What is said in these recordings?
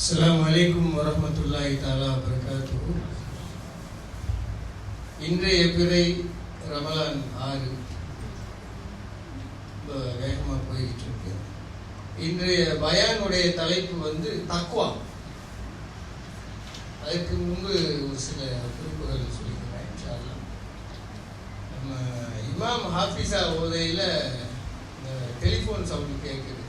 அஸ்ஸலாமு அலைக்கும் வரஹ்மத்துல்லாஹி தஆலா வபரகாத்துஹு இன்றைய பிறை ரமலான் ஆறு. ரொம்ப வேகமாக போய்கிட்டு இருக்கு இன்றைய பயானுடைய தலைப்பு வந்து தக்குவா அதுக்கு முன்பு ஒரு சில குறிப்புகள் சொல்லிக்கிறேன் நம்ம இமாம் ஹாஃபிஸா ஓதையில் இந்த டெலிஃபோன் சவுண்டு கேட்குது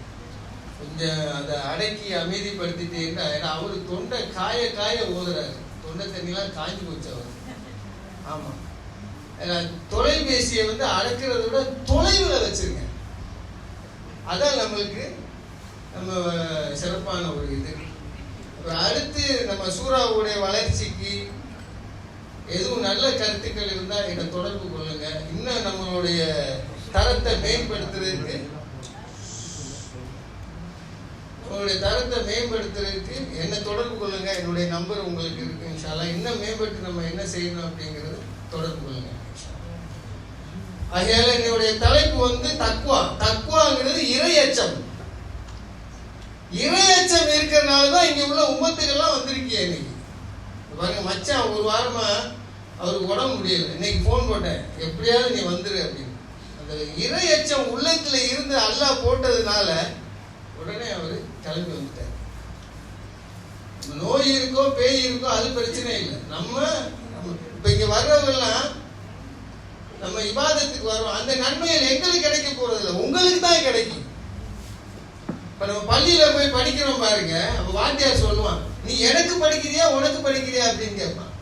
கொஞ்சம் அதை அடக்கி அமைதிப்படுத்திட்டீங்கன்னா ஏன்னா அவரு தொண்டை காய காய ஓதுறாரு. தொண்டை தண்ணிலாம் காஞ்சி போச்சு அவர். ஆமா. ஏன்னா தொலைபேசியை வந்து அடக்கிறத விட தொலைவில் வச்சிருங்க. அதான் நம்மளுக்கு நம்ம சிறப்பான ஒரு இது. அப்புறம் அடுத்து நம்ம சூறாவுடைய வளர்ச்சிக்கு எதுவும் நல்ல கருத்துக்கள் இருந்தால் என்னை தொடர்பு கொள்ளுங்க. இன்னும் நம்மளுடைய தரத்தை மேம்படுத்துறதுக்கு உங்களுடைய தரத்தை மேம்படுத்துறதுக்கு என்ன தொடர்பு கொள்ளுங்க என்னுடைய நம்பர் உங்களுக்கு இருக்கு இன்ஷால்லா இன்னும் மேம்பட்டு நம்ம என்ன செய்யணும் அப்படிங்கிறது தொடர்பு கொள்ளுங்க ஆகையால என்னுடைய தலைப்பு வந்து தக்குவா தக்குவாங்கிறது இறையச்சம் இறையச்சம் இருக்கிறனால தான் இங்க உள்ள உமத்துக்கெல்லாம் வந்திருக்கீங்க இன்னைக்கு. பாருங்க மச்சான் ஒரு வாரமா அவருக்கு உடம்பு முடியல. இன்னைக்கு ஃபோன் போட்டேன். எப்படியாவது நீ வந்துரு அப்படின்னு. அந்த இறையச்சம் உள்ளத்துல இருந்து அல்லாஹ் போட்டதுனால உடனே அவர் கிளம்பி வந்துட்டார். நோய் இருக்கோ பேய் இருக்கோ அது பிரச்சனை இல்லை. நம்ம நம்ம இப்ப இங்க வர்றவங்கெல்லாம் நம்ம விவாதத்துக்கு வரோம் அந்த நன்மைகள் எங்களுக்கு கிடைக்க போறது இல்லை உங்களுக்கு தான் கிடைக்கும். இப்ப நம்ம பள்ளியில போய் படிக்கிறோம் பாருங்க. அப்ப வாத்தியார் சொல்லுவான் நீ எனக்கு படிக்கிறியா உனக்கு படிக்கிறியா? அப்படின்னு கேட்பான்.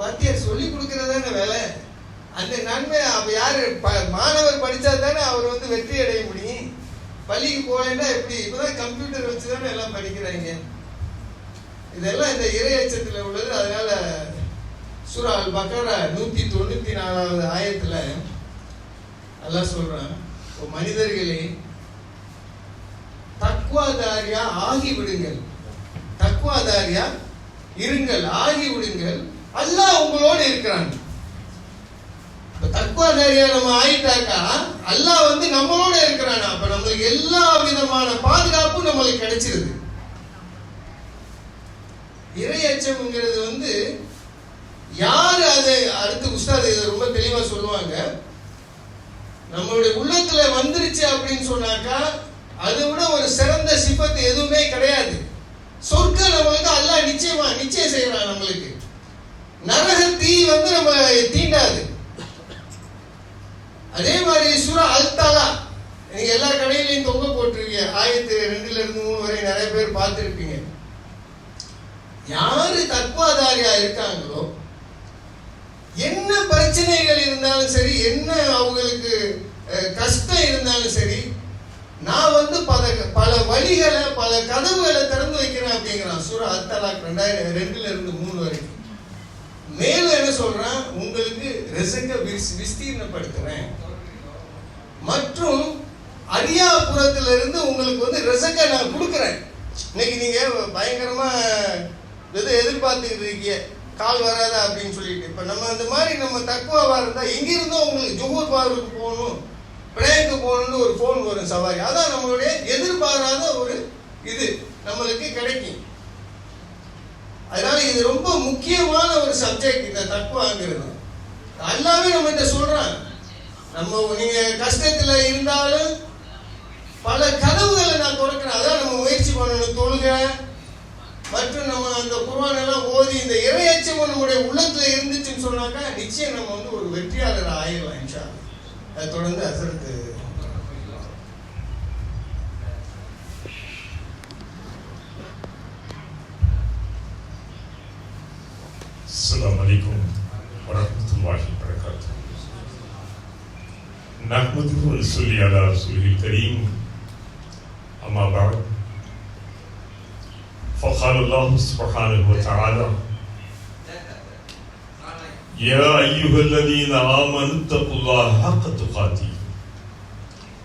வாத்தியார் சொல்லி கொடுக்கறதான வேலை? அந்த நன்மை அப்ப யாரு மாணவர் படிச்சா தானே அவர் வந்து வெற்றி அடைய முடியும். பள்ளிக்கு போகலைன்னா எப்படி? இப்பதான் கம்ப்யூட்டர் வச்சு தானே எல்லாம் படிக்கிறாங்க. இதெல்லாம் இந்த இறையச்சத்தில் உள்ளது. அதனால சூரா அல் பக்கரா நூத்தி தொண்ணூத்தி நாலாவது ஆயத்துல நல்லா சொல்றான் "ஓ மனிதர்களே தக்குவாதாரியா ஆகி விடுங்கள் தக்குவாதாரியா இருங்கள் ஆகி விடுங்கள் அல்லாஹ் உங்களோடு இருக்கிறான். இப்ப நிறைய நம்ம ஆயிட்டாக்கா அல்லாஹ் வந்து நம்மளோட இருக்கிறானா? அப்ப நம்மளுக்கு எல்லா விதமான பாதுகாப்பும் நம்மளுக்கு கிடைச்சிருது. இறையச்சம்ங்கிறது வந்து யார் அதை அடுத்து உஸ்தாத் இதை ரொம்ப தெளிவா சொல்லுவாங்க. நம்மளுடைய உள்ளத்துல வந்துருச்சு அப்படின்னு சொன்னாக்கா அதை விட ஒரு சிறந்த சிபத்து எதுவுமே கிடையாது. சொர்க்கம் நம்மளுக்கு அல்லாஹ் நிச்சயமா நிச்சயம் செய்யறான் நம்மளுக்கு. நரக தீ வந்து நம்ம தீண்டாது. அதே மாதிரி சூரா அல்தாலா. நீங்க எல்லா கடையிலையும் தொங்க போட்டிருக்கீங்க. ஆயிரத்தி ரெண்டுல இருந்து மூணு வரை நிறைய பேர் பார்த்துருப்பீங்க. யாரு தத்வாதாரியா இருக்காங்களோ என்ன பிரச்சனைகள் இருந்தாலும் சரி என்ன அவங்களுக்கு கஷ்டம் இருந்தாலும் சரி நான் வந்து பல பல வழிகளை பல கதவுகளை திறந்து வைக்கிறேன் அப்படிங்கிறான் சூரா அத்தலாக் ரெண்டாயிரம் ரெண்டுல இருந்து மூணு வரைக்கும் மேலும் என்ன சொல்றான்? உங்களுக்கு ரிசங்க விஸ்- விஸ்தீர்ணப்படுத்துறேன். மற்றும் அரியாபுரத்துல இருந்து உங்களுக்கு வந்து ரிசங்க நான் கொடுக்குறேன். இன்னைக்கு நீங்க பயங்கரமா எது எதிர்பார்த்துக்கிட்டு இருக்கீங்க? கால் வராதா அப்படின்னு சொல்லிட்டு. இப்ப நம்ம அந்த மாதிரி நம்ம தக்குவாவா இருந்தா எங்கிருந்தோ உங்களுக்கு ஜுகூர் பார்வுக்கு போகணும் பிளேனுக்கு போகணும்னு ஒரு ஃபோன் வரும் சவாரி. அதான் நம்மளுடைய எதிர்பாராத ஒரு இது நம்மளுக்கு கிடைக்கும். அதனால இது ரொம்ப முக்கியமான ஒரு சப்ஜெக்ட் இந்த தக்குவாங்கிறது. எல்லாமே நம்மகிட்ட சொல்கிறான் நம்ம நீங்க கஷ்டத்துல இருந்தாலும் பல கதவுகளை நான் திறக்கிறேன் அதான் நம்ம முயற்சி பண்ணணும் தொழுக மற்றும் நம்ம அந்த குர்ஆன் எல்லாம் ஓதி இந்த இறையச்சம் நம்முடைய உள்ளத்துல இருந்துச்சுன்னு சொன்னாக்கா நிச்சயம் நம்ம வந்து ஒரு வெற்றியாளர் ஆயிடலாம் இன்ஷா அல்லாஹ். அதை தொடர்ந்து அசரத்து السلام عليكم ورحمة الله وبركاته نحمده ونصلي على رسوله الكريم أما بعد فقال الله سبحانه وتعالى يا أيها الذين آمنوا اتقوا الله حق تقاته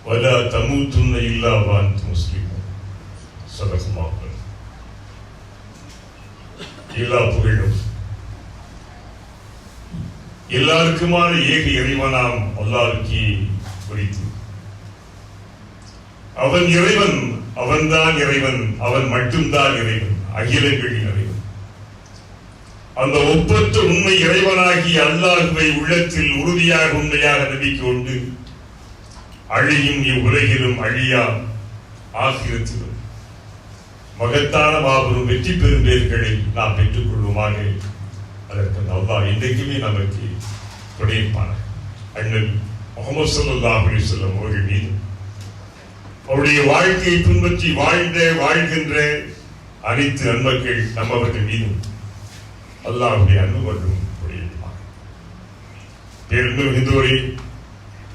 ولا تموتن إلا وأنتم مسلمون صدق الله العظيم எல்லா புகழும் எல்லாருக்குமான ஏக இறைவனாம் அல்லாஹ்வுக்கே குறித்து. அவன் இறைவன் அவன்தான் இறைவன் அவன் மட்டும்தான் இறைவன் அகிலங்களின் இறைவன். அந்த ஒப்பற்ற உண்மை இறைவனாகி அல்லாஹுவை உள்ளத்தில் உறுதியாக உண்மையாக நம்பிக்கொண்டு அழியும் இவ்வுலகிலும் அழியா ஆகிரத்திலும் மகத்தான மாபெரும் வெற்றி பெறும் பேர்களை நாம் பெற்றுக் கொள்வோமாக. அதற்கு அல்லாஹ் நமக்கு துணைப்பான அண்ணன் முகமது சல்லா அலைஹி சொல்லும் அவர்கள் மீது அவருடைய வாழ்க்கையை பின்பற்றி வாழ்ந்த வாழ்கின்ற அனைத்து நன்மக்கள் நம்மவர்கள் மீதும் அல்லாஹுடைய அன்பு மற்றும் புரியுமா பேருந்து இந்தோரே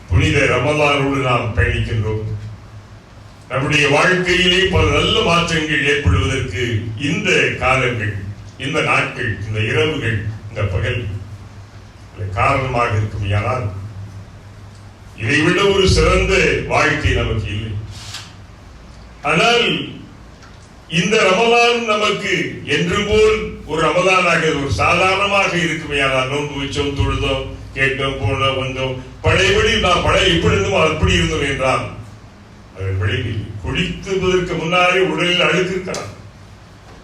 புனித ரமலானோடு நாம் பயணிக்கின்றோம். நம்முடைய வாழ்க்கையிலே பல நல்ல மாற்றங்கள் ஏற்படுவதற்கு இந்த காலங்கள் இந்த நாட்கள் இந்த இரவுகள் இந்த பகல் காரணமாக இருக்கும் ஆனால் இதை விட ஒரு சிறந்த வாழ்க்கை நமக்கு இல்லை. ஆனால் இந்த ரமலான் நமக்கு என்று போல் ஒரு ரமலானாக ஒரு சாதாரணமாக இருக்குமே ஆனால் நோன்பு வச்சோம் தொழுதோம் கேட்டோம் போனோம் வந்தோம் பழையபடி நாம் பழைய எப்படி இருந்தோம் அப்படி இருந்தோம் என்றால் அதன் விளைவில் குளித்துவதற்கு முன்னாலே உடலில் அழுக்கு இருக்கலாம்.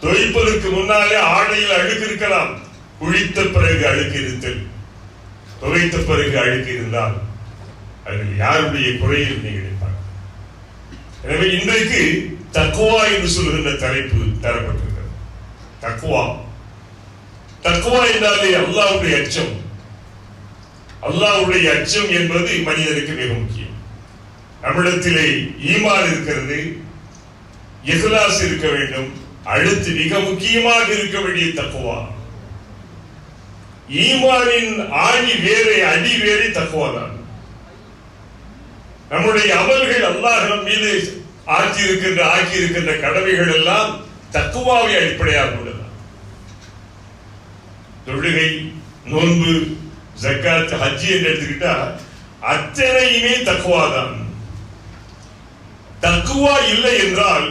துவைப்பதற்கு முன்னாலே ஆடையில் அழுக்கு இருக்கலாம். குளித்த பிறகு அழுக்கு இருத்தல் துவைத்த பிறகு அழுக்கு இருந்தால் அதில் யாருடைய குறையில் நீங்கள் எனவே இன்றைக்கு தக்குவா என்று சொல்கின்ற தலைப்பு தரப்பட்டிருக்கிறது. தக்குவா. தக்குவா என்றாலே அல்லாவுடைய அச்சம். அல்லாஹ்வுடைய அச்சம் என்பது மனிதனுக்கு மிக முக்கியம். நம்மிடத்திலே ஈமான் இருக்கிறது இஹ்லாஸ் இருக்க வேண்டும் அடுத்து மிக முக்கியமாக இருக்க வேண்டிய தக்குவா. ஈமானின் ஆணி வேறு அடி வேறே தக்குவாதான். நம்முடைய அமல்கள் அல்லாஹ் மீது ஆக்கி இருக்கின்ற ஆக்கி இருக்கின்ற கடமைகள் எல்லாம் தக்குவாவை அடிப்படையாக உள்ளது தொழுகை நோன்பு ஜக்காத் ஹஜ்ஜி என்று எடுத்துக்கிட்டா அத்தனையுமே தக்குவாதான். தக்குவா இல்லை என்றால்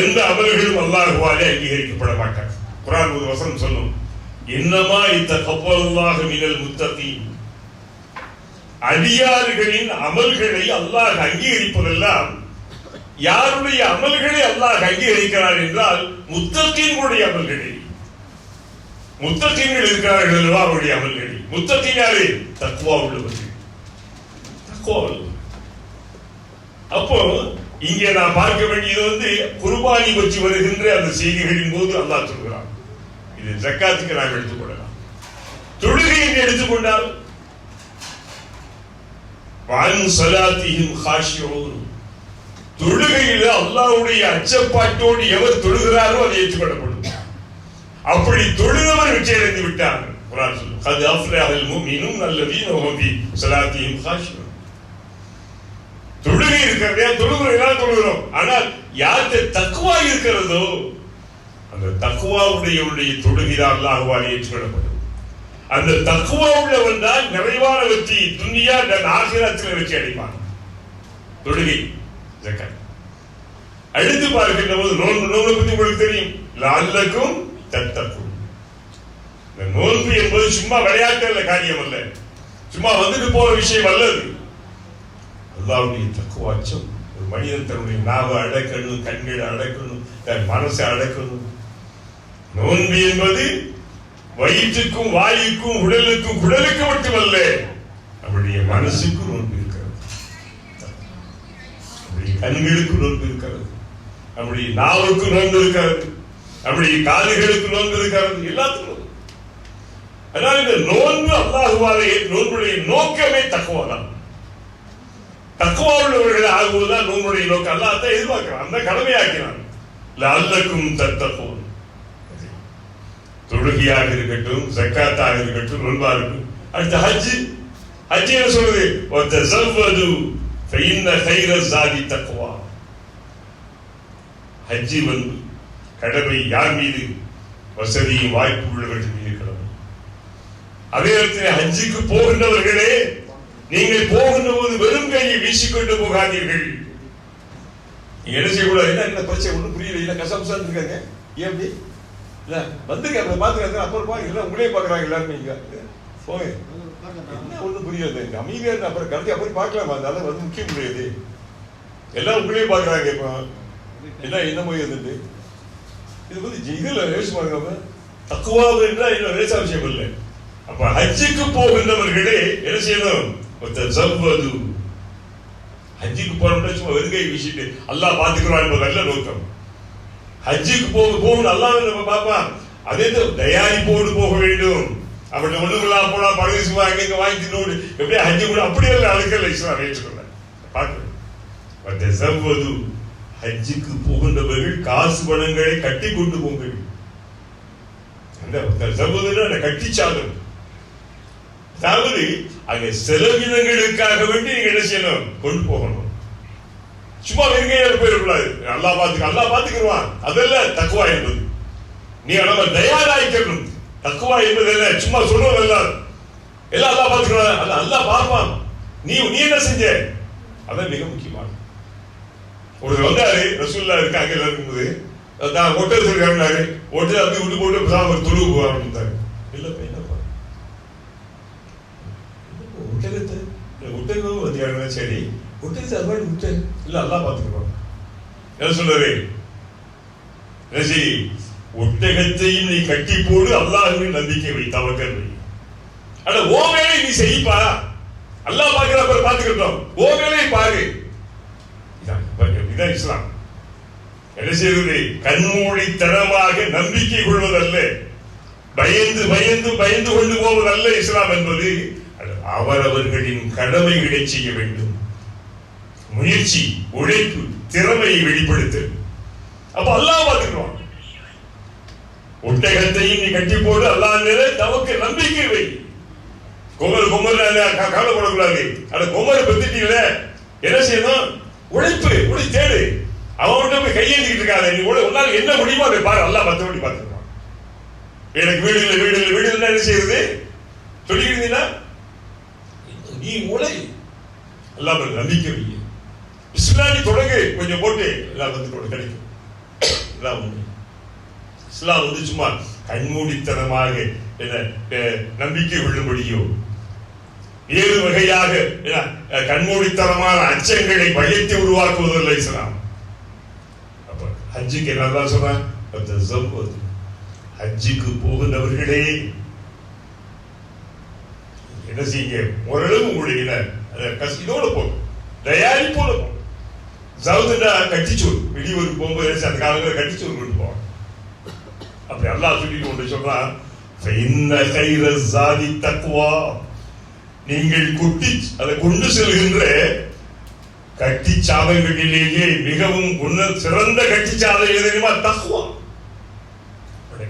எந்த அமல்களும் அல்லாஹுவாலே அங்கீகரிக்கப்பட மாட்டார் குரான் ஒரு வசனம் சொல்லும். இன்னமா இந்த கப்பலாக மினல் முத்தத்தி அடியாறுகளின் அமல்களை அல்லாஹ் அங்கீகரிப்பதெல்லாம் யாருடைய அமல்களை அல்லாஹ் அங்கீகரிக்கிறார் என்றால் முத்தகின்களுடைய அமல்களை. முத்தத்தின்கள் இருக்கிறார்கள் அல்லவா அவருடைய அமல்களை. முத்தகின் யாரு? தக்குவா உள்ளவர்கள். தக்குவா அப்போ இங்கே நான் பார்க்க வேண்டியது வந்து குர்பானி பற்றி வருகின்ற அந்த செய்திகளின் போது அல்லாஹ் சொல்கிறான். இது ஜக்காத்துக்கு நாம் எடுத்துக்கொள்ளலாம். தொழுகை என்று எடுத்துக்கொண்டால் சலாத்தியும் ஹாஷியோரும் தொழுகையில் அல்லாவுடைய அச்சப்பாட்டோடு எவர் தொழுகிறாரோ அதை ஏற்றுக்கொள்ளப்படும். அப்படி தொழுதவர் வெற்றி அடைந்து விட்டார். குரான் சொல்லும் அது அஃப்லாஹல் முஃமினுன் அல்லதீன ஹும் ஃபீ ஸலாத்திஹிம் ஹாஷியூன் தொழுகை இருக்கிறதே தொழுகிறோம் எல்லாம் தொழுகிறோம்? ஆனால் யார்கிட்ட தக்குவா இருக்கிறதோ அந்த தக்குவாவுடைய தொடுகிறார் அல்லாஹுவால் ஏற்றுக்கொள்ளப்படும். அந்த தக்குவா உள்ளவன் தான் நிறைவான வெற்றி துன்யா ஆசிராத்தில் வெற்றி அடைப்பான் தொழுகை ஜக்காத் அடுத்து பார்க்கின்ற போது நோன்பு நோன்பு பத்தி உங்களுக்கு தெரியும். லால்லக்கும் தத்தக்கும். இந்த நோன்பு என்பது சும்மா விளையாட்டு அல்ல காரியம் அல்ல. சும்மா வந்துட்டு போற விஷயம் அல்லது. அல்லாவுடைய தக்குவாச்சம் ஒரு மனிதன் தன்னுடைய நாவை அடக்கணும் கண்களை அடக்கணும் தன் மனசை அடக்கணும். நோன்பு என்பது வயிற்றுக்கும் வாயுக்கும் உடலுக்கும் குடலுக்கு மட்டுமல்ல நம்முடைய மனசுக்கும் நோன்பு இருக்கிறது. நம்முடைய கண்களுக்கு நோன்பு இருக்கிறது. நம்முடைய நாவுக்கு நோன்பு இருக்கிறது. நம்முடைய காதுகளுக்கு நோன்பு இருக்கிறது. எல்லாத்துக்கும். அதனால் அதனால இந்த நோன்பு அல்லாஹுவாலே நோன்புடைய நோக்கமே தக்குவாதான். தக்குவா உள்ளவர்கள் ஆகுவதுதான் நோன்புடைய நோக்கம். அல்லாஹ் எதிர்பார்க்கிறான். அந்த கடமையாக்கிறான் அல்லக்கும் தத்தப்போம் தொழுகையாக இருக்கட்டும் ஜக்காத்தாக இருக்கட்டும் நோன்பா இருக்கும் அடுத்து ஹஜ் ஹஜ் என்ன சொல்றது ஒத்தசவ்வது ஃபைன்ன கைர சாதி தக்குவா ஹஜ்ஜி வந்து கடமை யார் மீது? வசதியும் வாய்ப்பு உள்ளவர்கள் மீது கடமை. அதே நேரத்தில் ஹஜ்ஜுக்கு போகின்றவர்களே நீங்கள் போகின்ற போது வெறும் கையை வீசிக்கொண்டு போகாதீர்கள். நீங்க என்ன செய்யக்கூடாது? என்ன என்ன பிரச்சனை? ஒன்றும் புரியல. இல்ல கசம்சா இருக்காங்க. ஏன் அப்படி? இல்லை வந்துருக்க அப்ப பாத்துக்காங்க அப்புறம் பாருங்க இல்லை உங்களே பாக்குறாங்க எல்லாருமே இங்க போங்க. என்ன ஒண்ணும் புரியாது? அமைதியா இருந்தா அப்புறம் கடைசி அப்புறம் பார்க்கலாம்? அதனால வந்து முக்கியம் முடியாது எல்லாம் உங்களையும் பார்க்குறாங்க இப்போ. என்ன என்ன மொழி வந்துட்டு இது வந்து இதுல ரேஸ் பாருங்க தக்குவாவு என்றால் இன்னும் லேசா விஷயம் இல்லை. அப்ப ஹஜ்ஜுக்கு போகின்றவர்களே என்ன செய்யணும்? ஜவ்வது ஹஜ்ஜுக்கு போறோம்னா சும்மா வெறுகை வீசிட்டு அல்லாஹ் பாத்துக்கிறான் என்பது அல்ல நோக்கம். ஹஜ்ஜுக்கு போக போகணும் அல்லாஹ் நம்ம பார்ப்பான். அதே தயாரிப்போடு போக வேண்டும். அப்படி ஒண்ணுமில்லாம் போனா பழகு அங்க இங்க வாங்கி தின்னு எப்படி ஹஜ்ஜு கூட அப்படியே இல்லை அதுக்கல்ல இஸ்லாம் ஏற்றுக்கொள்ள பார்க்கணும் ஹஜ்ஜுக்கு போகின்றவர்கள் காசு பணங்களை கட்டி கொண்டு போங்கள். அந்த சகோதரர் அந்த கட்டிச்சாலும் அதாவது அங்க செலவினங்களுக்காக வேண்டி நீங்க என்ன செய்யணும்? கொண்டு போகணும். சும்மா வெறுங்கையோட போயிடக்கூடாது. அல்லா பாத்துக்க அல்லா பாத்துக்கிடுவான் அதெல்லாம் தக்குவா என்பது. நீ நம்ம தயாராயிக்கணும் தக்குவா என்பது என்ன? சும்மா சொல்றதல்ல எல்லாம் அல்லா பாத்துக்கிறான் அல்ல அல்லா பார்ப்பான். நீ நீ என்ன செஞ்ச? அதான் மிக முக்கியமான. ஒருத்தர் வந்தாரு ரசூல்லா இருக்காங்க எல்லாம் இருக்கும்போது தான் ஒட்டர் இருக்காங்கனாரு ஒட்டர் அப்படி விட்டு போட்டு பேசாம ஒரு துருவு போறாரு இல்ல என்னப்பா ஒட்டகத்தை ஒட்டகம் வந்து சரி. ஒட்டகத்தை அது மாதிரி விட்டு இல்ல அல்லா பாத்துக்கிறோம் என்ன சொல்றாரு என்ன செய் ஒட்டகத்தையும் நீ கட்டி போடு அல்லாஹ்வின் நம்பிக்கை வை தவக்கல் வை. அட ஓ வேலை நீ செய்ப்பா. அல்லாஹ் பாக்குறப்ப பாத்துக்கிட்டோம் ஓ வேலையை பாரு. இதான் இதான் இஸ்லாம். என்ன செய்வது? கண்மூடித்தனமாக நம்பிக்கை கொள்வதல்ல. பயந்து பயந்து பயந்து கொண்டு போவதல்ல இஸ்லாம் என்பது. அவரவர்களின் கடமைகளை செய்ய வேண்டும். முயற்சி உழைப்பு திறமையை வெளிப்படுத்து. அப்ப அல்லாஹ் பார்த்துக்குவான். ஒட்டகத்தையும் நீ கட்டி போடு அல்லாஹ் தமக்கு நம்பிக்கை வை. குமர் குமர் கவலைப்படக்கூடாது அந்த குமரை பத்திட்டீங்கள என்ன செய்யணும்? உழைப்பு உழை தேடு. அவன் மட்டும் போய் கையேந்திக்கிட்டு இருக்காத நீ உன்னால என்ன முடியுமோ அதை பாரு எல்லாம் மற்றபடி பார்த்துருவான் எனக்கு வீடு இல்லை வீடு இல்லை வீடு இல்லை என்ன செய்யுது சொல்லிக்கிறீங்களா நீ உழை. எல்லாம் நம்பிக்கை வை. இஸ்லாமி தொடங்கு. கொஞ்சம் போட்டு. எல்லாம் வந்து கிடைக்கும். எல்லாம் இஸ்லாம் வந்து சும்மா கண்மூடித்தனமாக என்ன நம்பிக்கை கொள்ளும்படியோ ஏழு வகையாக கண்மூடித்தனமான அச்சங்களை பயத்தை உருவாக்குவதில்லை இஸ்லாம். அப்ப ஹஜ்ஜுக்கு என்னதான் சொல்றேன் ஹஜ்ஜுக்கு போகின்றவர்களே என்ன செய்யுங்க? ஓரளவு உங்களுடைய இதோட போகும் தயாரிப்போட போகும் சவுதுண்டா கட்டிச்சோறு வெளியூருக்கு போகும்போது அந்த காலங்களில் கட்டிச்சோறு கொண்டு போவாங்க. அப்படி அல்லாஹ் சொல்லிட்டு ஒன்று சொல்றான் ஜாதி தக்குவா நீங்கள் குட்டி அதை கொண்டு செல்கின்ற கட்டி சாதங்களிலேயே மிகவும் உன்ன சிறந்த கட்டி சாதை எதுமா தக்குவா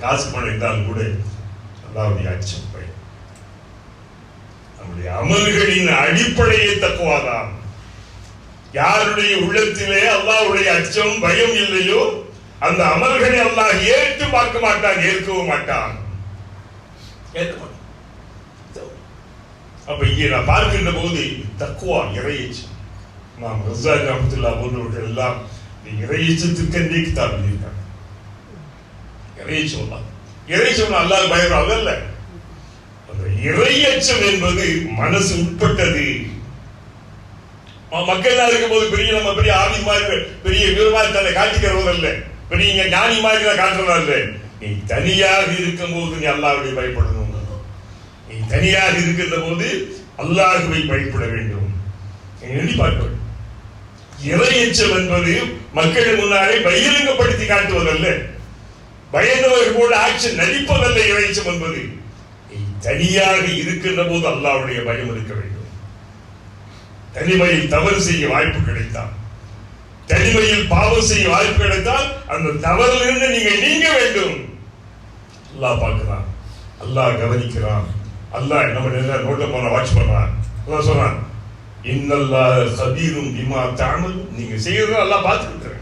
காசு பணம் இருந்தாலும் கூட அல்லாவுடைய அச்சம் பயம் நம்முடைய அமல்களின் அடிப்படையே தக்குவாதான் யாருடைய உள்ளத்திலே அல்லாவுடைய அச்சம் பயம் இல்லையோ அந்த அமல்களை அல்லாஹ் ஏற்று பார்க்க மாட்டான் ஏற்கவும் மாட்டான். அப்ப இங்கே நான் பார்க்கின்ற போது தக்குவா இறையச்சம் நாம் ரசாக் அஹமத்துல்லா போன்றவர்கள் எல்லாம் இறையச்சத்திற்கென்றே கிதாப் எழுதியிருக்காங்க இறையச்சம் தான் இறையச்சம் அல்லாஹ் பயம் அதல்ல அந்த இறையச்சம் என்பது மனசு உட்பட்டது. மக்கள் இருக்கும் போது பெரிய நம்ம பெரிய ஆவி மாதிரி பெரிய வீரமாக தன்னை இல்ல பெரிய ஞானி மாதிரி தான் காட்டுறதா இல்லை நீ தனியாக இருக்கும் போது நீ அல்லாஹ்வை பயப்படணும் நீ தனியாக இருக்கிற போது அல்லாஹுவை பயப்பட வேண்டும். எழுதி பார்க்க வேண்டும் இறையச்சம் என்பது மக்கள் முன்னாலே பகிரங்கப்படுத்தி காட்டுவதல்ல. பயந்தவர்கள் போல ஆட்சி நடிப்பதல்ல இறையச்சம் என்பது. தனியாக இருக்கின்ற போது அல்லாவுடைய பயம் இருக்க வேண்டும். தனிமையில் தவறு செய்ய வாய்ப்பு கிடைத்தால். தனிமையில் பாவம் செய்ய வாய்ப்பு கிடைத்தால் அந்த தவறிலிருந்து நீங்க நீங்க வேண்டும். அல்லாஹ் பார்க்கிறான். அல்லாஹ் கவனிக்கிறான். அல்லாஹ் நம்ம நல்லா நோட்ட போன வாட்ச் பண்றான். அல்லாஹ் சொல்றான் இன்னல்லா சபீரும் பிமா தாமல் நீங்க செய்யறதும் எல்லாம் பார்த்துட்டு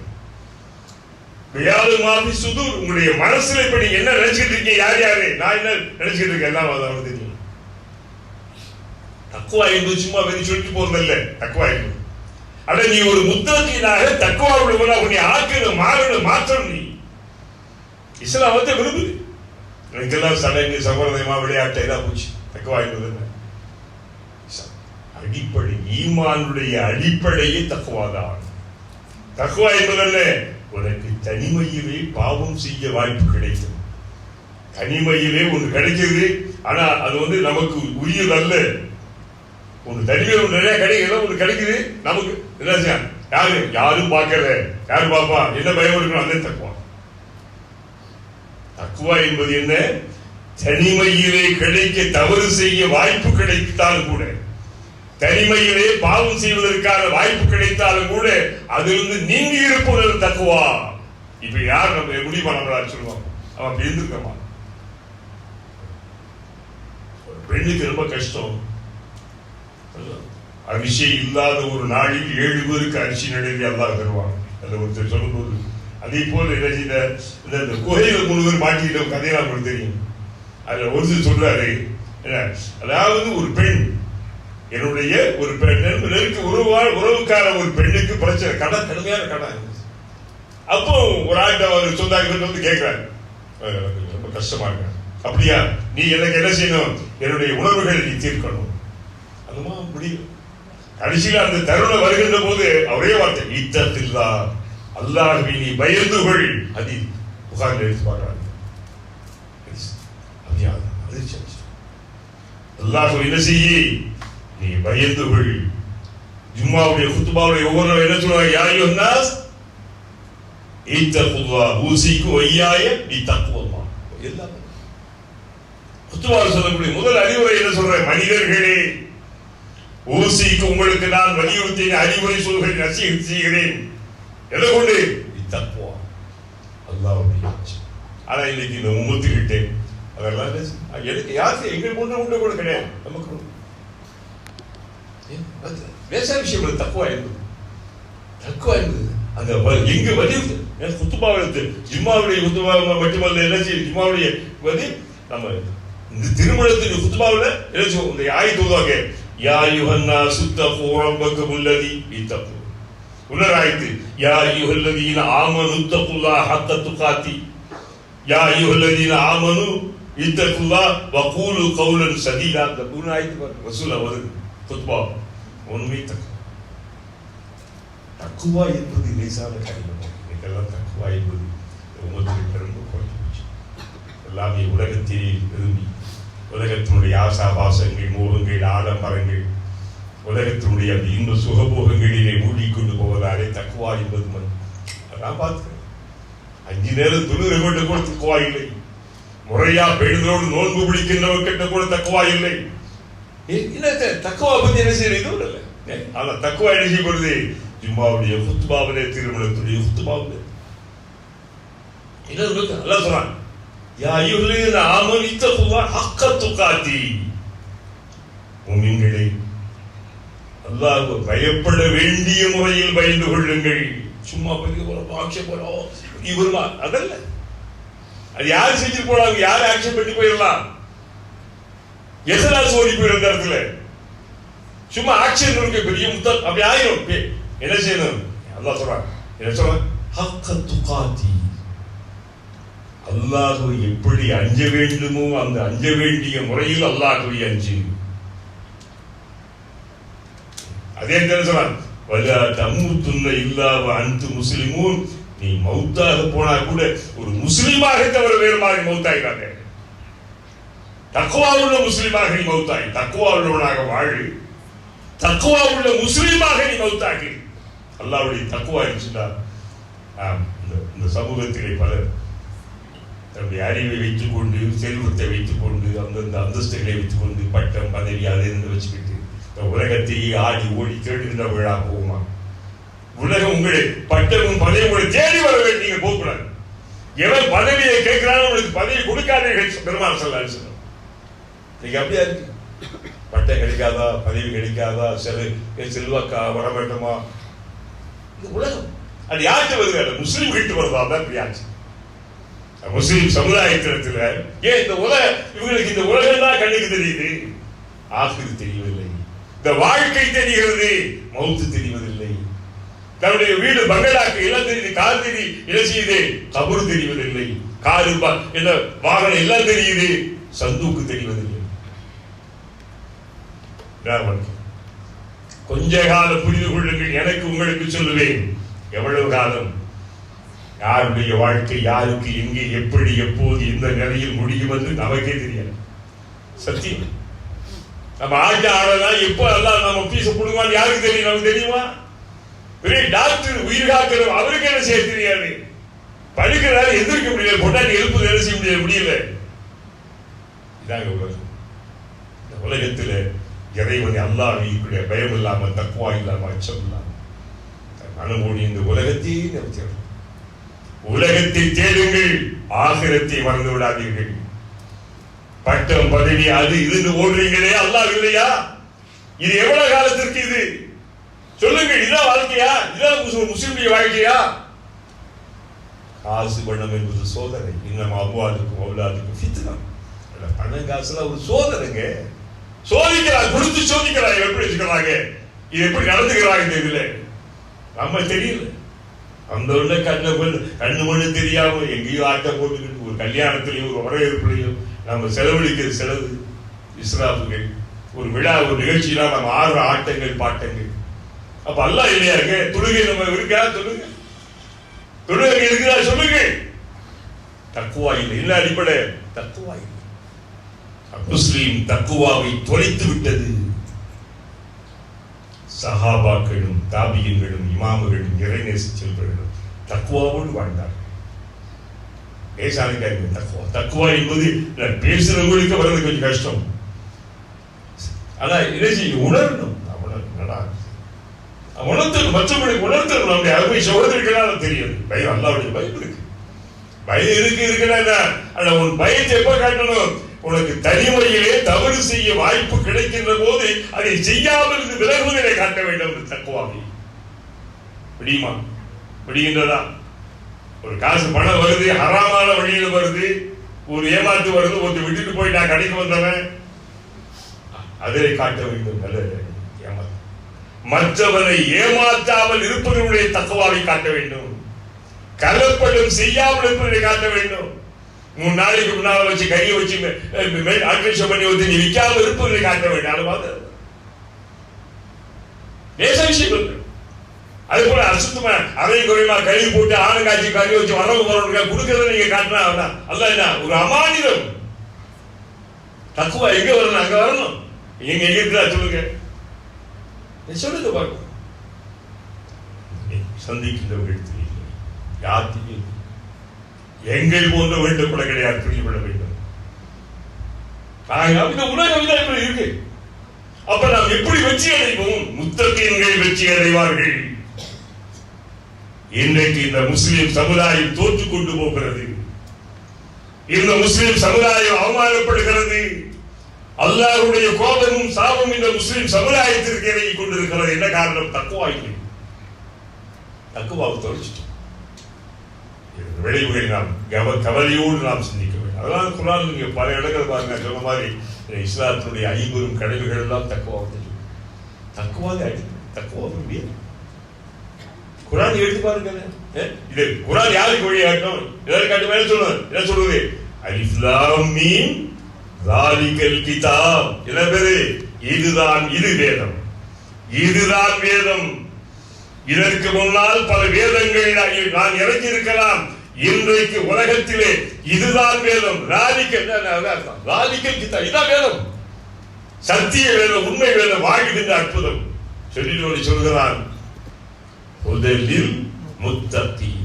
வியாது மாபி சுதூர். உங்களுடைய மனசுல இப்ப நீங்க என்ன நினைச்சிட்டு இருக்கீங்க? யார் யாரு? நான் என்ன நினைச்சிட்டு இருக்கேன்? எல்லாம் அவனுக்கு தக்குவாயிருந்து சும்மா வெறி சொல்லிட்டு போறதில்ல தக்குவா அட நீ ஒரு முத்தகீனாக தக்குவா உள்ளவனாக உன்னை ஆக்கணும் மாறணும் மாற்றணும் நீ. இஸ்லாம் வந்து விரும்புது. எனக்கெல்லாம் சடங்கு சகோதரமா விளையாட்டை தான் போச்சு. தக்குவா என்பது அடிப்படை ஈமானுடைய அடிப்படையே தக்குவாதான் தக்குவா என்பதல்ல உனக்கு தனிமையிலே பாவம் செய்ய வாய்ப்பு கிடைக்கும். தனிமையிலே ஒன்று கிடைக்கிறது ஆனா அது வந்து நமக்கு உரியதல்ல. ஒரு தனிமையில் ஒன்று நிறைய கிடைக்கல ஒன்று கிடைக்குது. நமக்கு என்ன செய்ய? யாரு? யாரும் பார்க்கல யாரு பாப்பா என்ன பயம் இருக்கணும் அந்த தக்குவா தக்குவா என்பது என்ன? தனிமையிலே கிடைக்க தவறு செய்ய வாய்ப்பு கிடைத்தாலும் கூட தனிமையிலே பாவம் செய்வதற்கான வாய்ப்பு கிடைத்தாலும் கூட அதிலிருந்து நீங்கி இருப்பது தக்குவா. இப்ப யார் நம்ம முடிவு நம்மளா சொல்லுவாங்க அவன் அப்படி இருந்திருக்கமா பெண்ணுக்கு ரொம்ப கஷ்டம். அரிசி இல்லாத ஒரு நாளில் ஏழு பேருக்கு அரிசி நடுவி அல்லாஹ் தருவாங்க அந்த ஒருத்தர் சொல்லும்போது அதே போல என்ன செய்த இந்த இந்த மூணு பேர் மாட்டிக்கிட்ட கதையை உங்களுக்கு தெரியும். அதுல ஒருத்தர் சொல்றாரு என்ன அதாவது ஒரு பெண் என்னுடைய ஒரு பெண் நெருக்க உறவால் உறவுக்கார ஒரு பெண்ணுக்கு பிரச்சனை கடை கடுமையான கடன் அப்போ ஒரு ஆண்ட அவர் சொந்தாக்கிட்ட வந்து கேட்கிறாரு. ரொம்ப கஷ்டமா இருக்கு. அப்படியா? நீ எனக்கு என்ன செய்யணும்? என்னுடைய உணர்வுகளை நீ தீர்க்கணும். அதுமா முடியும் கடைசியில் அந்த தருணம் வருகின்ற போது அவரே வார்த்தை இத்தத்தில்லா அல்லாஹ்வை நீ பயந்து கொள். அது புகாரில் எடுத்து பார்க்கிறாங்க அல்லாஹ் என்ன செய்ய? நீ பயந்து கொள். ஜும்மாவுடைய குத்துபாவுடைய ஒவ்வொரு என்ன சொல்லுவாங்க யாரையும் நாஸ் ஈத்தகுல்லா ஊசிக்கு ஒய்யாய நீ தக்குவமா எல்லாமே. குத்துபாவில் சொல்லக்கூடிய முதல் அறிவுரை என்ன சொல்றேன் மனிதர்களே ஊசிக்கு உங்களுக்கு நான் வலியுறுத்தி அறிவுரை சொல்கிறேன் நசீகத் செய்கிறேன். எதை கொண்டு? தக்குவா அல்லாஹ்வுடைய அச்சம். ஆனா இன்னைக்கு இந்த உம்மத்துக்கிட்டே அதெல்லாம் எனக்கு யாருக்கு? எங்களுக்கு ஒன்று உண்டு கூட கிடையாது. நமக்கு லேசான விஷயம் இல்லை, தக்குவா என்பது. தக்குவா என்பது. அந்த எங்க வலியுறுத்து ஏன் குத்துபாவில் ஜிம்மாவுடைய குத்துபா மட்டுமல்ல என்ன செய்யும் ஜிம்மாவுடைய வந்து நம்ம இந்த திருமணத்துக்கு குத்துபாவில் என்ன செய்வோம்? இந்த ஆயத்து உருவாக்க. யா யுஹன்னா சுத்தகு ரப்பக்கும் உள்ளதி இத்தகு உணராய்த்து யா யுஹல்லதீன ஆமனு தகுல்லா ஹத்த துகாத்தி. யா யுஹல்லதீன ஆமனு இத்தகுல்லா வகூலு கௌலன் சதீதா. இந்த உணராய்த்து பாருங்க வருது குத்பா. உண்மை தக்கு தக்குவா என்பது லேசான காரியம் இதெல்லாம் தக்குவா என்பது உமத்துக்கு ரொம்ப குறைஞ்சு எல்லாமே உலகத்தை விரும்பி உலகத்தினுடைய ஆசாபாசங்கள் மோகங்கள் ஆடம்பரங்கள் உலகத்தினுடைய அந்த இன்ப சுகபோகங்களிலே மூடிக்கொண்டு போவதாலே தக்குவா என்பது மண். அதான் பார்த்துக்கிறேன் அஞ்சு நேரம் துணிவு கொண்டு கூட தக்குவா இல்லை. முறையா பெண்களோடு நோன்பு பிடிக்கின்றவர் கிட்ட கூட தக்குவா இல்லை. தக்குவா பத்தி என்ன செய்யறது இது இல்லை. ஏ, ஆனா தக்குவா என்ன செய்யப்படுது ஜும்மாவுடைய ஹுத்துபாவிலே திருமணத்துடைய ஹுத்துபாவிலே என்ன இருக்கு அல்லாஹ் யா அய்யுஹல்லதீன ஆமனு இத்தகுல்லாஹ ஹக்க துகாத்தி முமின்களே அல்லாஹ் பயப்பட வேண்டிய முறையில் பயந்து கொள்ளுங்கள். சும்மா போய் ஒரு ஆக்ஷன் போறோம் இவருமா? அதல்ல. அது யார் செஞ்சு போறாங்க யார் ஆக்ஷன் பண்ணி போயிடலாம்? எசலாஸ் ஓடி போயிடும் அந்த இடத்துல. சும்மா ஆக்ஷன் இருக்கு பெரிய முத்தம். அப்படி ஆயிரும். என்ன செய்யணும்? அல்லாஹ் சொல்றாங்க என்ன சொல்றாங்க ஹக்க துகாத்தி அல்லாஹு எப்படி அஞ்ச வேண்டுமோ அந்த அஞ்ச வேண்டிய முறையில் அல்லாஹுவை அஞ்சு. அதே என்ன சொல்றான் வலா தம்முத்துன்ன இல்லாவ அன்து முஸ்லிமூன். நீ மௌத்தாக போனா கூட ஒரு முஸ்லீமாக தவிர வேறு மாதிரி மௌத்தாயிராங்க தக்குவா உள்ள முஸ்லீமாக நீ மௌத்தாய் தக்குவா உள்ளவனாக வாழு. தக்குவா உள்ள முஸ்லீமாக நீ மௌத்தாகி அல்லாவுடைய தக்குவா இருந்துச்சுன்னா இந்த- இந்த சமூகத்திலே பலர் தன்னுடைய அறிவை வைத்துக் கொண்டு செல்வத்தை வைத்துக் கொண்டு அந்தந்த அந்தஸ்துகளை வைத்துக் கொண்டு பட்டம் பதவி அதை இருந்து வச்சுக்கிட்டு இந்த உலகத்தையே ஆடி ஓடி தேடுகின்ற விழா போகுமா? உலகம் உங்களை பட்டமும் பதவியும் உங்களை தேடி வர வேண்டும் நீங்க போகக்கூடாது. எவன் பதவியை கேட்கிறானோ உங்களுக்கு பதவி கொடுக்காதீர்கள் பெருமாள் சொல்லி சொன்னார். நீங்க அப்படியா இருக்கு? பட்டம் கிடைக்காதா பதவி கிடைக்காதா செல் செல்வாக்கா வர வேண்டுமா இந்த உலகம். அது யார்கிட்ட வருது? முஸ்லீம் கிட்ட வருதா தான் பிரியாச்சு முஸ்லிம் சமுதாயத்திடத்துல ஏன் இந்த உலக இவங்களுக்கு இந்த உலகம் தான் கண்ணுக்கு தெரியுது? ஆசிரியர் தெரியவில்லை. இந்த வாழ்க்கை தெரிகிறது மௌத்து தெரிவதில்லை. தன்னுடைய வீடு பங்களாக்கு எல்லாம் தெரியுது கார் தெரியுது என்ன செய்யுது? கபரு தெரிவதில்லை. காரு என்ன வாகனம் எல்லாம் தெரியுது சந்தூக்கு தெரிவதில்லை. கொஞ்ச கால புரிந்து கொள்ளுங்கள் எனக்கு உங்களுக்கு சொல்லுவேன். எவ்வளவு காலம்? யாருடைய வாழ்க்கை யாருக்கு எங்கே எப்படி எப்போது எந்த நிலையில் முடியும் என்று நமக்கே தெரியாது. சத்தியம். நம்ம ஆட்ட ஆடலாம் எப்போ எல்லாம் நம்ம பீச கொடுங்கன்னு யாருக்கு தெரியும்? நமக்கு தெரியுமா? பெரிய டாக்டர் உயிர் காக்கிற அவருக்கு என்ன செய்ய தெரியாது? படுக்கிறாரு எந்திரிக்க முடியல பொண்டாட்டி எழுப்பு வேலை செய்ய முடியல முடியல. இதாங்க உலகம். இந்த உலகத்தில் இறைவனை அல்லாஹ் பயம் இல்லாமல் தக்குவா இல்லாமல் அச்சம் இல்லாம மனமோடி இந்த உலகத்தையே நினைச்சிடணும் உலகத்தை தேடுங்கள் ஆகிரத்தை மறந்து விடாதீர்கள். பட்டம் பதவி அது இது ஓடுறீங்களே அல்லாஹ் இல்லையா? இது எவ்வளவு காலத்திற்கு இது? சொல்லுங்கள் இதான் வாழ்க்கையா? இதான் முஸ்லிம் முஸ்லிமுடைய வாழ்க்கையா? காசு பணம் என்பது சோதனை. இன்னும் அவ்வாதுக்கும் அவ்வளாதுக்கும் ஃபித்னம் பணம் காசுல ஒரு சோதனைங்க. சோதிக்கிறார் கொடுத்து சோதிக்கிறார் எப்படி வச்சுக்கிறாங்க? இது எப்படி நடந்துக்கிறாங்க இந்த இதுல நம்ம தெரியல. அந்த உள்ள கண்ணை மண் கண்ணு மண்ணு தெரியாம எங்கேயோ ஆட்டம் போட்டுக்கிட்டு ஒரு கல்யாணத்திலேயோ ஒரு வரவேற்புலையோ நம்ம செலவழிக்கிற செலவு இஸ்லாமுகள். ஒரு விழா ஒரு நிகழ்ச்சியெல்லாம் நம்ம ஆடுற ஆட்டங்கள் பாட்டங்கள். அப்ப அல்லாஹ் இல்லையா இருக்கு? தொழுகை நம்ம இருக்கா? சொல்லுங்க தொழுகை இருக்குதா சொல்லுங்க. தக்குவா இல்லை. என்ன அடிப்படை? தக்குவா இல்லை. முஸ்லீம் தக்குவாவை தொலைத்து விட்டது. சஹாபாக்களும் தாபியங்களும் இமாமுகளும் இறைநேச செல்வர்களும் தக்குவாவோடு வாழ்ந்தார்கள். பேசாதீங்க தக்குவா தக்குவா என்பது நான் பேசுறவங்களுக்கு வர்றது கொஞ்சம் கஷ்டம். ஆனா இதை செய்ய உணரணும். நான் உணரணும்டா. நான் உணர்த்தணும். நம்முடைய அருமை சகோதரிகளால் தெரியும். பயம் அல்லாவுடைய பயம் இருக்கு. பயம் இருக்கு இருக்குன்னா என்ன? ஆனா உன் பயத்தை எப்ப காட்டணும்? உனக்கு தனிமையிலே தவறு செய்ய வாய்ப்பு கிடைக்கின்ற போது அதை செய்யாமல் இருந்து விலகுவதை காட்ட வேண்டும் என்று தக்குவாமி. முடியுமா? முடிகின்றதா? ஒரு காசு பணம் வருது ஹராமான வழியில் வருது ஒரு ஏமாத்து வருது ஒருத்தர் விட்டுட்டு போய் நான் கடைக்கு வந்தவன். அதை காட்ட வேண்டும் நல்ல ஏமாத்து. மற்றவனை ஏமாற்றாமல் இருப்பவர்களுடைய தக்குவாவை காட்ட வேண்டும். கலப்படம் செய்யாமல் இருப்பதை காட்ட வேண்டும். மூணு நாளைக்கு முன்னால வச்சு கையை வச்சு ஆல்ட்ரேஷன் பண்ணி வந்து நீ விற்காம இருப்பதை காட்ட வேண்டும். அது மாதிரி நேச விஷயம் அது போல அசுத்தமா அரையும் குறையுமா கழுவி போட்டு ஆணு காய்ச்சி கழுவி வச்சு வரவு வரவங்க கொடுக்கறத நீங்க காட்டினா அதான் அல்ல என்ன? ஒரு அமானிதம். தக்குவா எங்க வரணும்? அங்க வரணும். எங்க எங்க இருக்குதா சொல்லுங்க சொல்லுங்க பார்க்கலாம் சந்திக்கின்றவர்கள் தெரியல யாருக்கும் இல்லை. எங்கள் போன்ற வேண்டும் கூட கிடையாது புரிந்து கொள்ள வேண்டும். இந்த உலகம் தான் இருக்கு. அப்ப நாம் எப்படி வெற்றி அடைவோம்? முத்தத்தின்கள் வெற்றி அடைவார்கள். இன்றைக்கு இந்த முஸ்லிம் சமுதாயம் தோற்று கொண்டு போகிறது. இந்த முஸ்லிம் சமுதாயம் அவமானப்படுகிறது. அல்லாருடைய கோபமும் சாபமும் இந்த முஸ்லிம் சமுதாயத்திற்கு இறங்கி கொண்டிருக்கிறது. என்ன காரணம்? தக்குவா இல்லை தக்குவாவை விளைவுகளை நாம் கவ கவலையோடு நாம் சிந்திக்க வேண்டும். அதெல்லாம் குரான் நீங்க பல இடங்கள் பாருங்க சொன்ன மாதிரி இஸ்லாத்தினுடைய ஐம்பெரும் கடமைகள் எல்லாம் தக்குவா தக்குவாக அடி தக்குவா முடியாது குரான் எடுத்து பாருங்க ஏ, இது குரான் யாருக்கு வழியாகட்டும் காட்டும் எதற்கு காட்டு என்ன சொல்வது அலிஃப்லாம் மீன் ராலிகல் கிதாப். என்ன பேரு? இதுதான் இது வேதம். இதுதான் வேதம். இதற்கு முன்னால் பல வேதங்கள் நான் இறங்கி இருக்கலாம் இன்றைக்கு உலகத்திலே இதுதான் வேதம். ராலிக்கல் ராலிக்கல் கீதா இதான் வேதம். சத்திய வேதம் உண்மை வேதம் வாழ்கின்ற அற்புதம். சொல்லிட்டு சொல்கிறான் முதலில் முத்தத்தீன்.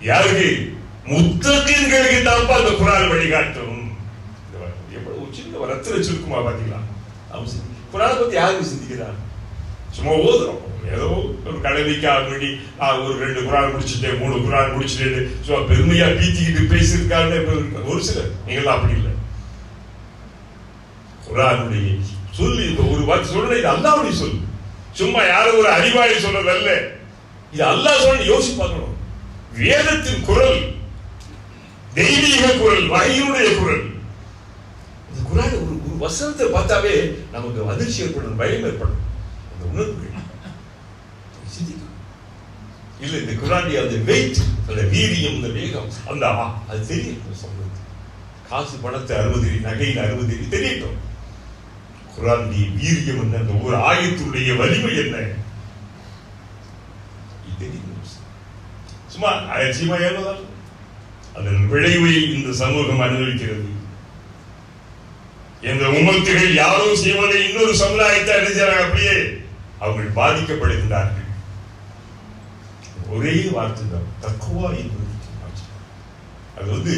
யாருக்கு? முத்தகீன்களுக்கு தான்ப்பா அந்த குரான் வழிகாட்டும். எவ்வளவு சின்ன வரத்தில் சுருக்குமா பாத்தீங்களா? அவசியம். குரானை பத்தி யாருக்கு சிந்திக்கிறாங்க சும்மா ஓதுறோம் ஏதோ ஒரு கடமைக்காக வேண்டி ஒரு ரெண்டு குரான் முடிச்சுட்டேன் மூணு குரான் முடிச்சுட்டேன் சும்மா பெருமையா பீத்திக்கிட்டு பேசியிருக்காருன்னு ஒரு சிலர் நீங்களாம் அப்படி இல்லை குரானுடைய சொல்லு இந்த ஒரு வார்த்தை சொல்ல இது அல்லாவுடைய சொல் சும்மா யாரும் ஒரு அறிவாளி சொல்றதல்ல இது அல்லாஹ் சொல்ல யோசிச்சு பார்க்கணும் வேதத்தின் குரல் தெய்வீக குரல் வகையினுடைய குரல் வசனத்தை பார்த்தாவே நமக்கு அதிர்ச்சி ஏற்படும் பயம் ஏற்படும். அந்த உணர்வுகள் சிந்திக்கும் இல்லை இந்த குராடி அந்த வெயிட் அந்த வீரியம் அந்த வேகம். அந்த அது தெரியும் சொல்றது காசு பணத்தை அறுபது நகையின் அறுபது தெரியட்டும். குராண்டி வீரியம் என்ன? அந்த ஒரு ஆயத்துடைய வலிமை என்ன? தெரியும் சும்மா அலட்சியமா ஏழுவதால் அதன் விளைவை இந்த சமூகம் அனுபவிக்கிறது. இந்த உமத்துகள் யாரும் செய்வதை இன்னொரு சமுதாயத்தை அடைஞ்சாங்க அப்படியே அவர்கள் பாதிக்கப்படுகின்றார்கள். ஒரே வார்த்தை தான் தக்குவா என்பது அது வந்து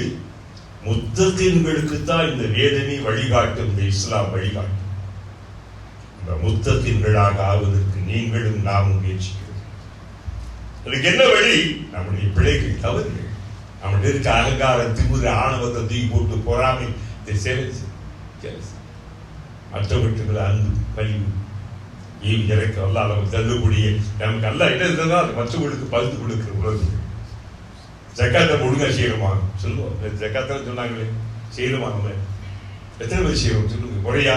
முத்தத்தின்களுக்கு தான் இந்த வேதனை வழிகாட்டும் இந்த இஸ்லாம் வழிகாட்டும். இந்த முத்தத்தின்களாக ஆவதற்கு நீங்களும் நாமும் முயற்சிக்கிறோம். அதுக்கு என்ன வழி? நம்முடைய பிழைகள் தவறுகள் நம்முடைய இருக்க அகங்கார திமுற ஆணவத்தை தூக்கி போட்டு பொறாமை இதை சேவை மற்றவற்றுகளை அன்பு பணிவு ஈவு இறக்க அல்ல நமக்கு தள்ளக்கூடிய நமக்கு அல்ல என்ன இருந்தால் அது மற்றவர்களுக்கு பகிர்ந்து கொடுக்கிற உறவு ஜக்காத்தை ஒழுங்கா செய்யணுமா சொல்லுவோம். ஜக்காத்தில் சொன்னாங்களே செய்யணுமா நம்ம எத்தனை பேர் செய்வோம்? சொல்லுங்க. குறையா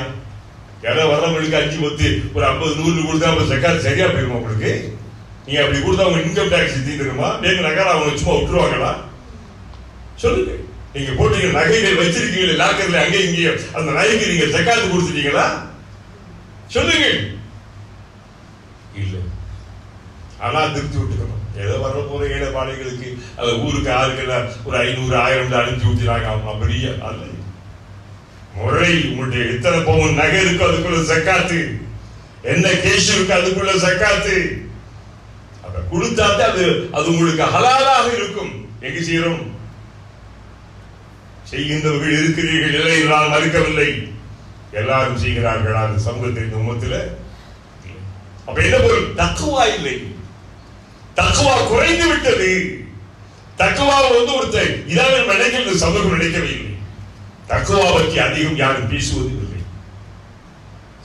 யாரோ வர்றவங்களுக்கு அஞ்சு பத்து ஒரு ஐம்பது நூறு கொடுத்தா அப்போ ஜக்காத் சரியா போயிருமா உங்களுக்கு? நீங்க அப்படி கொடுத்தா அவங்க இன்கம் டேக்ஸ் தீர்ந்துருமா நீங்க நகரம் அவங்க சும்மா விட்டுருவாங்களா? சொல்லுங்க. நீங்க போட்டீங்க நகைகள் வச்சிருக்கீங்களே லாக்கர்ல அங்கே இங்கேயும் அந்த நகைக்கு நீங்க ஜக்காத்து கொடுத்துட்டீங்களா? சொல்லுங்க. இல்ல. ஆனா திருப்தி விட்டுக்கணும் ஏதோ வர போற ஏழைப்பாளைகளுக்கு அந்த ஊருக்கு ஆளுக்கெல்லாம் ஒரு ஐநூறு ஆயிரம் அனுப்பிச்சு விட்டுறாங்க அவங்க பெரிய அல்ல முறை உங்களுடைய எத்தனை பவுன் நகை இருக்கோ அதுக்குள்ள சக்காத்து என்ன கேஷ் இருக்கு அதுக்குள்ள சக்காத்து அதை கொடுத்தாத்தே அது அது உங்களுக்கு ஹலாலாக இருக்கும். எங்க செய்யறோம்? செய்கின்றவர்கள் இருக்கிறீர்கள் இல்லை நான் மறுக்கவில்லை. எல்லாரும் செய்கிறார்கள் அந்த சமூகத்தின் உமத்தில் அப்ப என்ன பொருள்? தக்குவா இல்லை. தக்குவா குறைந்து விட்டது. தக்குவா வந்து ஒருத்தர் இதாக நினைக்கிறது சமூகம் நினைக்கவே இல்லை தக்குவா பற்றி அதிகம் யாரும் பேசுவது இல்லை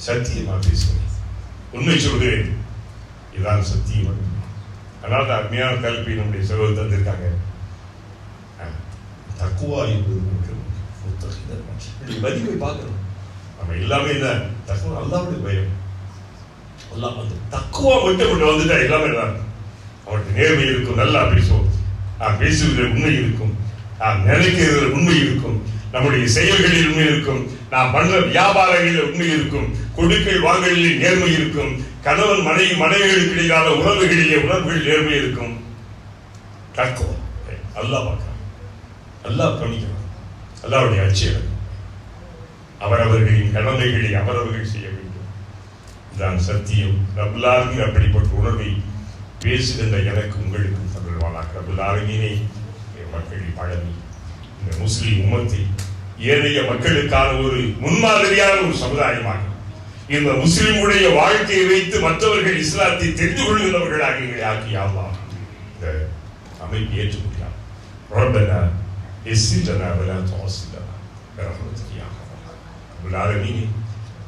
சத்தியமா பேசுவது உண்மை சொல்கிறேன். இதான் சத்தியம். அதனால தான் அருமையான கல்வி நம்முடைய சகோதரர் தந்திருக்காங்க. தக்குவா என்பது பார்க்கணும். நம்ம எல்லாமே என்ன? தக்குவா அல்லாவுடைய பயம். அல்லா அந்த தக்குவா மட்டும் கொண்டு வந்துட்டா எல்லாமே நல்லா இருக்கும். நேர்மை இருக்கும் நல்லா பேசுவோம். நான் பேசுவதில் உண்மை இருக்கும். நாம் நினைக்கிறதில் உண்மை இருக்கும். நம்முடைய செயல்களில் உண்மை இருக்கும். நாம் பண்ற வியாபாரங்களில் உண்மை இருக்கும். கொடுக்கல் வாங்கலில் நேர்மை இருக்கும். கணவன் மனைவி மனைவிகளுக்கு இடையிலான உறவுகளிலே உணர்வுகள் நேர்மை இருக்கும். தக்குவம் அல்லாஹ் பார்க்க அல்லாஹ் கவனிக்கிறான் அல்லாவுடைய அச்சயம் அவரவர்களின் கடமைகளை அவரவர்கள் செய்ய வேண்டும். இதுதான் சத்தியம். ரபுல்லாருமே அப்படிப்பட்ட உணர்வை பேசுகின்ற எனக்கு உங்களுக்கு தருவானாக ரபுல்லாருமே மக்களின் பழனி இந்த முஸ்லிம் உமத்தை ஏனைய மக்களுக்கான ஒரு முன்மாதிரியான ஒரு சமுதாயமாக இந்த முஸ்லிமுடைய வாழ்க்கையை வைத்து மற்றவர்கள் இஸ்லாத்தை தெரிந்து கொள்கிறவர்களாக எங்களை ஆகலாம் இந்த அமைப்பு ஏற்றுக்கொள்ளலாம் ربنا يسر لنا ولا تعصر لنا برحمتك يا ارحم الراحمين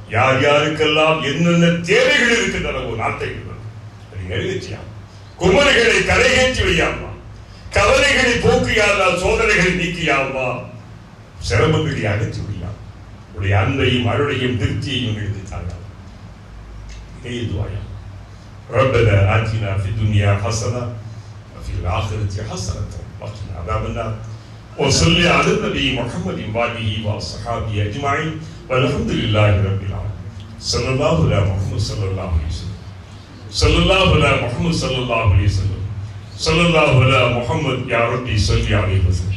யார் யாருக்கெல்லாம் என்னென்ன தேவைகள் இருக்கின்றனவோ நாட்டை அதை நிறைவேற்றியா குமரிகளை கரையேற்றி வையாமா கவலைகளை போக்கியாதா சோதனைகளை நீக்கியாமா சிரமங்களை அகற்றி வையா உடைய அன்பையும் அருளையும் திருப்தியையும் எழுதி தாங்க இதுவாயா ربنا آتنا في الدنيا حسنة وفي الآخرة حسنة وقنا عذاب النار وصل على النبي محمد وآله وصحابه أجمعين والحمد لله رب العالمين. صلى الله على محمد صلى الله عليه وسلم. صلى الله على محمد صلى الله عليه وسلم. صلى الله على محمد يا ربي صل عليه وسلم.